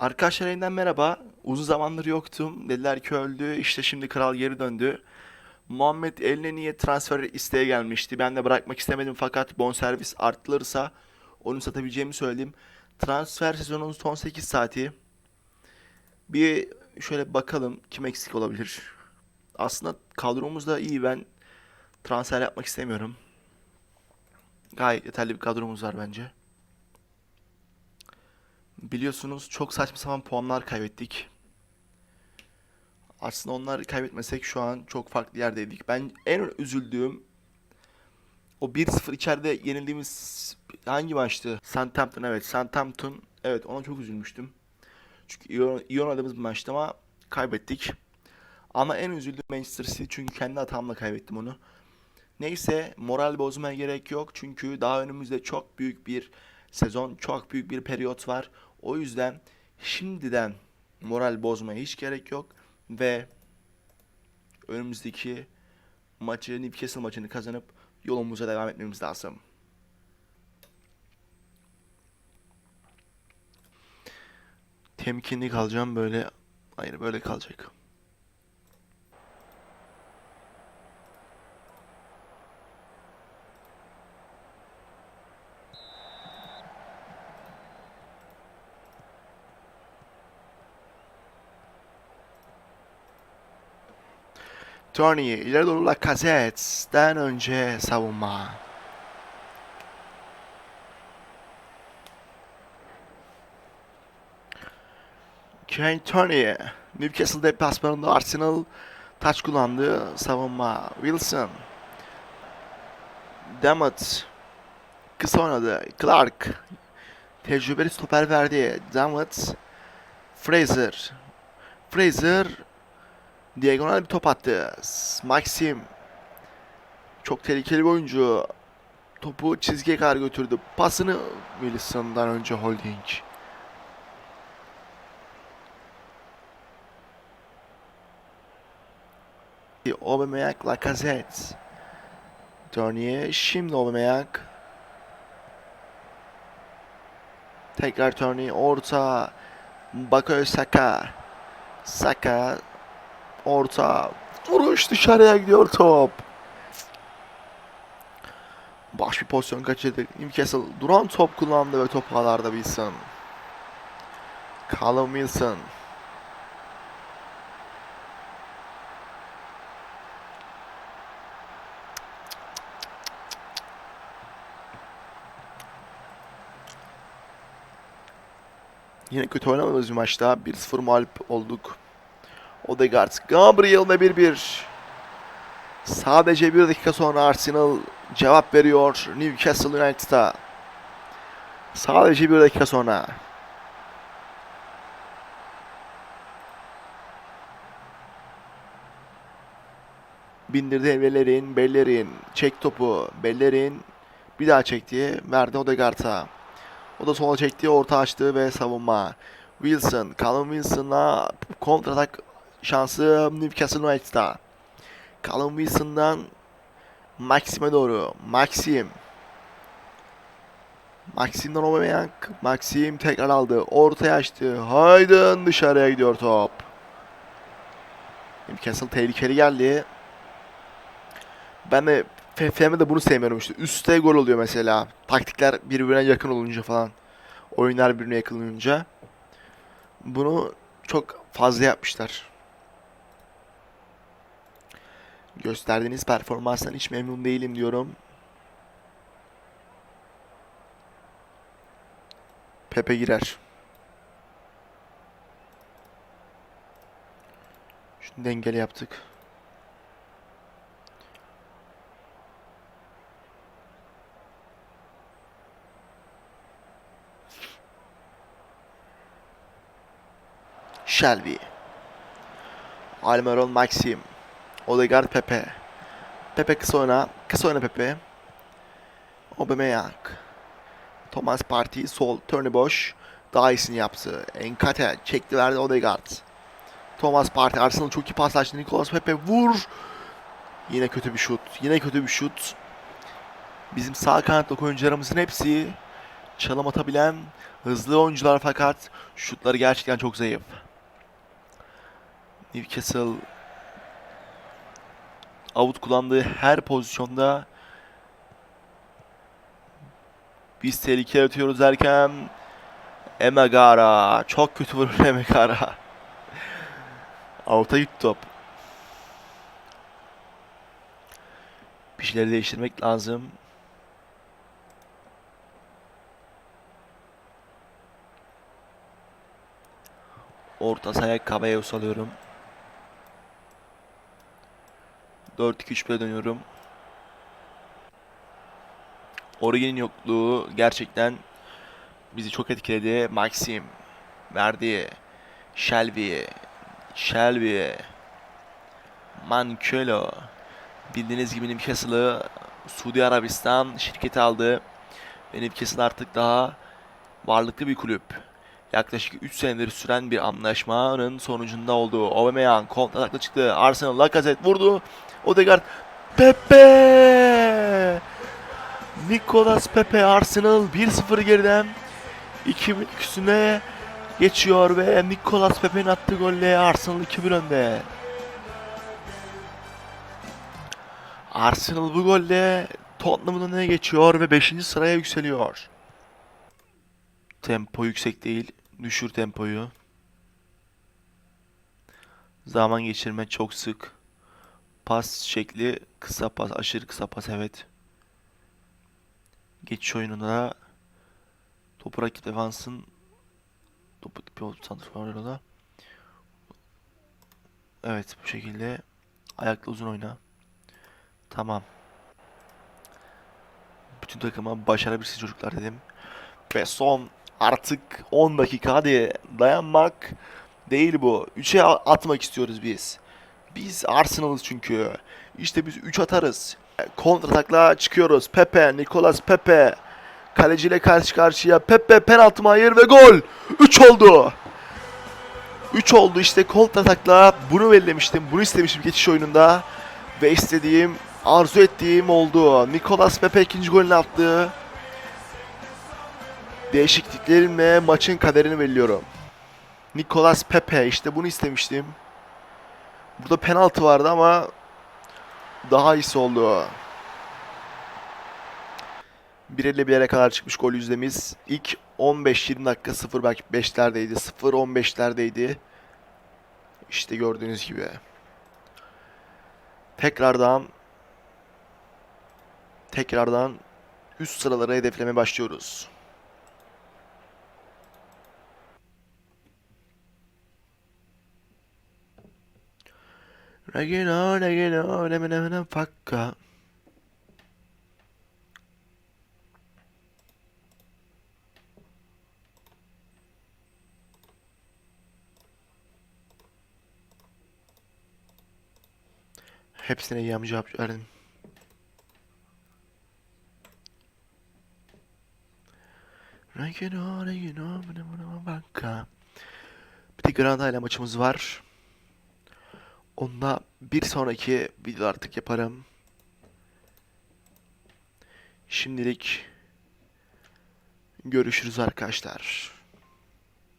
Arkadaşlar yeniden merhaba. Uzun zamandır yoktum. Dediler ki öldü. İşte şimdi kral geri döndü. Muhammed eline niye transfer isteğe gelmişti. Ben de bırakmak istemedim fakat bonservis arttırılırsa onu satabileceğimi söyledim. Transfer sezonunun son 8 saati. Bir şöyle bakalım kim eksik olabilir. Aslında kadromuz da iyi. Ben transfer yapmak istemiyorum. Gayet yeterli bir kadromuz var bence. Biliyorsunuz çok saçma sapan puanlar kaybettik. Aslında onları kaybetmesek şu an çok farklı yerdeydik. Ben en üzüldüğüm o 1-0 içeride yenildiğimiz hangi maçtı? Southampton evet Southampton. Evet ona çok üzülmüştüm. Çünkü iyi, oynadığımız bir maçtı ama kaybettik. Ama en üzüldüğüm Manchester City çünkü kendi hatamla kaybettim onu. Neyse moral bozmaya gerek yok çünkü daha önümüzde çok büyük bir sezon, çok büyük bir periyot var. O yüzden şimdiden moral bozmaya hiç gerek yok ve önümüzdeki maçı Newcastle maçını kazanıp yolumuza devam etmemiz lazım. Temkinli kalacağım böyle. Hayır böyle kalacak. Tony ileri doğru Lacazette'den önce savunma. Kane Tony Newcastle deplasmanında Arsenal taç kullandı. Savunma Wilson. Dammit kısa oynadı. Clark tecrübeli stoper verdi. Dammit Fraser Fraser Diagonal bir top attı. Maxim. Çok tehlikeli bir oyuncu. Topu çizgiye kadar götürdü. Pasını Wilson'dan önce Holding. Aubameyang, Lacazette. Turnier. Şimdi Aubameyang. Tekrar Turnier. Orta. Bakayo Saka. Saka Orta. Vuruş dışarıya gidiyor top. Baş bir pozisyon kaçırdık. Newcastle duran top kullandı ve top ağlarda Wilson. Callum Wilson. Yine kötü oynamadığımız bir maçta 1-0 mağlup olduk. Odegaard, Gabriel ve 1-1. Sadece bir dakika sonra Arsenal cevap veriyor Newcastle United'a. Sadece bir dakika sonra. Bindirdi Bellerin, Bellerin. Çek topu. Bellerin bir daha çekti. Verdi Odegaard'a. O da sola çekti, orta açtı ve savunma. Wilson, Callum Wilson'la kontratak şansı Newcastle United'da. Callum Wilson'dan Maxim'e doğru. Maxim. Maxim'den Aubameyang. Maxim tekrar aldı. Ortaya açtı. Haydın dışarıya gidiyor top. Newcastle tehlikeli geldi. Ben de FFM'de bunu sevmiyorum işte. Üste gol oluyor mesela. Taktikler birbirine yakın olunca falan. Oyunlar birbirine yakın olunca. Bunu çok fazla yapmışlar. Gösterdiğiniz performanstan hiç memnun değilim diyorum. Pepe girer. Şunu dengeli yaptık. Shelby. Almiron Maxim. Odegaard Pepe. Pepe kısa oyna. Kısa oyna Pepe. Aubameyang. Thomas Partey sol. Turney boş. Daha iyisini yaptı. Enkate çekti verdi Odegaard. Thomas Partey Arsenal çok iyi paslaştı. Nicolas Pepe vur. Yine kötü bir şut. Yine kötü bir şut. Bizim sağ kanattaki oyuncularımızın hepsi çalım atabilen hızlı oyuncular fakat şutları gerçekten çok zayıf. Newcastle out kullandığı her pozisyonda biz tehlike yaratıyoruz derken Emegara çok kötü vurur Emegara. Out'a gitti top. Bir şeyleri değiştirmek lazım. Orta sahaya Caballero alıyorum. 4-2-3-1'e dönüyorum. Origen'in yokluğu gerçekten bizi çok etkiledi. Maxim verdi. Shelby. Shelby. Mancuelo. Bildiğiniz gibi Newcastle'ı Suudi Arabistan şirketi aldı. Ve Newcastle artık daha varlıklı bir kulüp. Yaklaşık 3 senedir süren bir anlaşmanın sonucunda oldu. Aubameyang kontratakla çıktı. Arsenal Lacazette vurdu. Odegaard Pepe! Nicolas Pepe Arsenal 1-0 geriden 2 üstüne geçiyor ve Nicolas Pepe'nin attığı golle Arsenal 2-1 önde. Arsenal bu golle Tottenham'ın önüne geçiyor ve 5. sıraya yükseliyor. Tempo yüksek değil. Düşür tempoyu. Zaman geçirme çok sık. Pas şekli kısa pas, aşırı kısa pas evet. Geçiş oyununda topu rakip defansın topu pivot santrforunda. Evet bu şekilde ayakla uzun oyna. Tamam. Bütün takıma başarabilirsiniz çocuklar dedim. Ve son artık 10 dakika hadi dayanmak değil bu. 3'e atmak istiyoruz biz. Biz Arsenal'ız çünkü. İşte biz 3 atarız. Kontratakla çıkıyoruz. Pepe, Nicolas Pepe. Kaleciyle karşı karşıya. Pepe penaltı mı? hayır ve gol. 3 oldu. 3 oldu işte kontratakla. Bunu bellemiştim. Bunu istemiştim geçiş oyununda. Ve istediğim, arzu ettiğim oldu. Nicolas Pepe ikinci golünü attı. Değişikliklerimle maçın kaderini belirliyorum. Nicolas Pepe işte bunu istemiştim. Burada penaltı vardı ama daha iyisi oldu. Bir elle bir yere kadar çıkmış gol yüzdemiz. İlk 15-20 dakika 0 belki 5'lerdeydi. 0-15'lerdeydi. İşte gördüğünüz gibi. Tekrardan tekrardan üst sıraları hedeflemeye başlıyoruz. Regino, regino, remine, remine, fakka. Hepsine iyi cevap verdim. Regino, regino, remine, fakka. Bir de Granada ile maçımız var. Onda bir sonraki video artık yaparım. Şimdilik görüşürüz arkadaşlar.